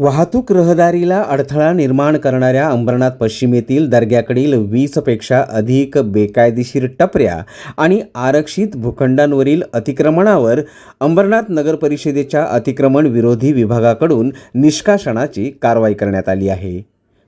वाहतूक रहदारीला अडथळा निर्माण करणाऱ्या अंबरनाथ पश्चिमेतील दर्ग्याकडील वीसपेक्षा अधिक बेकायदेशीर टपऱ्या आणि आरक्षित भूखंडांवरील अतिक्रमणावर अंबरनाथ नगर परिषदेच्या अतिक्रमण विरोधी विभागाकडून निष्कासनाची कारवाई करण्यात आली आहे.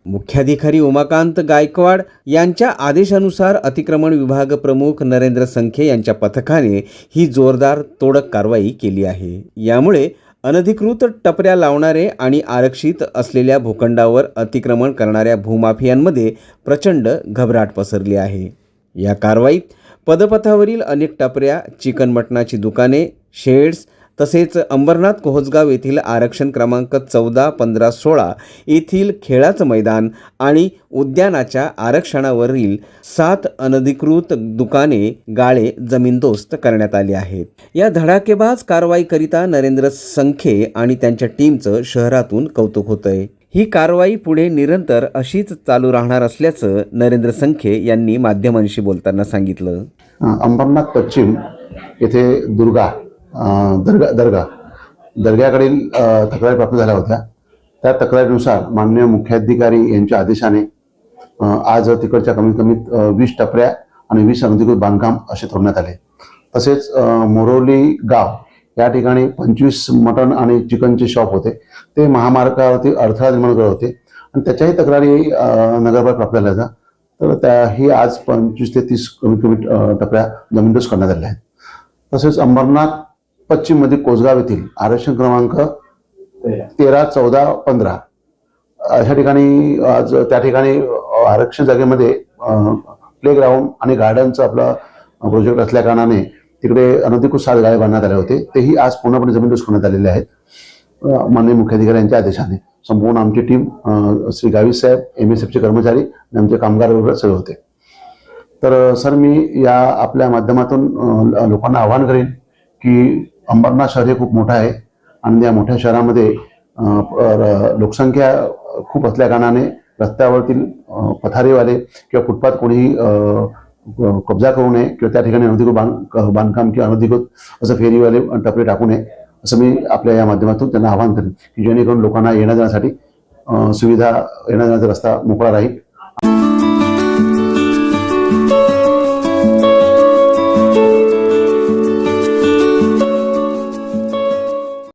मुख्याधिकारी उमाकांत गायकवाड यांच्या आदेशानुसार अतिक्रमण विभाग प्रमुख नरेंद्र संखे यांच्या पथकाने ही जोरदार तोडक कारवाई केली आहे. यामुळे अनधिकृत टपऱ्या लावणारे आणि आरक्षित असलेल्या भूखंडावर अतिक्रमण करणाऱ्या भूमाफियांमध्ये प्रचंड घबराट पसरली आहे. या कारवाईत पदपथावरील अनेक टपऱ्या चिकन मटणाची दुकाने शेड्स तसेच अंबरनाथ कोहजगाव येथील आरक्षण क्रमांक चौदा पंधरा सोळा येथील खेळाचं मैदान आणि उद्यानाच्या आरक्षणावरील सात अनधिकृत दुकाने गाळे जमीनदोस्त करण्यात आली आहेत. या धडाकेबाज कारवाईकरिता नरेंद्र संखे आणि त्यांच्या टीमचं शहरातून कौतुक होतंय. ही कारवाई पुढे निरंतर अशीच चालू राहणार असल्याचं नरेंद्र संखे यांनी माध्यमांशी बोलताना सांगितलं. अंबरनाथ पश्चिम येथे दुर्गा दर्गा दर्गा. दर्ग्याकडील तक्रारी प्राप्त झाल्या होत्या. त्या तक्रारीनुसार माननीय मुख्याधिकारी यांच्या आदेशाने आज तिकडच्या कमीत कमी वीस टपऱ्या आणि वीस अनधिकृत बांधकाम असे तोडण्यात आले. तसेच मोरोली गाव या ठिकाणी पंचवीस मटण आणि चिकनचे शॉप होते. ते महामार्गावरती अडथळा निर्माण करत होते. आणि त्याच्याही तक्रारी अ, नगरपालिका प्राप्त झाल्या होत्या. तर त्याही आज पंचवीस ते तीस कमीत कमी टपऱ्या जमीनदोस्त करण्यात आलेल्या आहेत. तसेच अंबरनाथ पश्चिममध्ये कोसगाव येथील आरक्षण क्रमांक तेरा. चौदा पंधरा. अशा ठिकाणी आज त्या ठिकाणी आरक्षण जागेमध्ये प्ले ग्राउंड आणि गार्डनचं आपलं प्रोजेक्ट असल्या कारणाने तिकडे अनधिकृत सात गाळे बांधण्यात आले होते. तेही आज पूर्णपणे जमीनदोस्त करण्यात आलेले आहेत. माननीय मुख्याधिकाऱ्यांच्या आदेशाने संपूर्ण आमची टीम श्री गावी साहेब एम एस एफचे कर्मचारी आणि आमचे कामगार वगैरे सगळे होते. तर सर मी या आपल्या माध्यमातून लोकांना आवाहन करेन की अंबरनाथ शहर हे खूप मोठं आहे. आणि या मोठ्या शहरामध्ये लोकसंख्या खूप असल्या कारणाने रस्त्यावरतील पथारीवाले किंवा फुटपाथ कोणीही कब्जा करू नये किंवा त्या ठिकाणी अनधिकृत बांध बांधकाम किंवा अनधिकृत असं फेरीवाले टपरे टाकू नये असं मी आपल्या या माध्यमातून त्यांना आवाहन करेन की जेणेकरून लोकांना येण्या जाण्यासाठी सुविधा येण्या जाण्याचा रस्ता मोकळा राहील.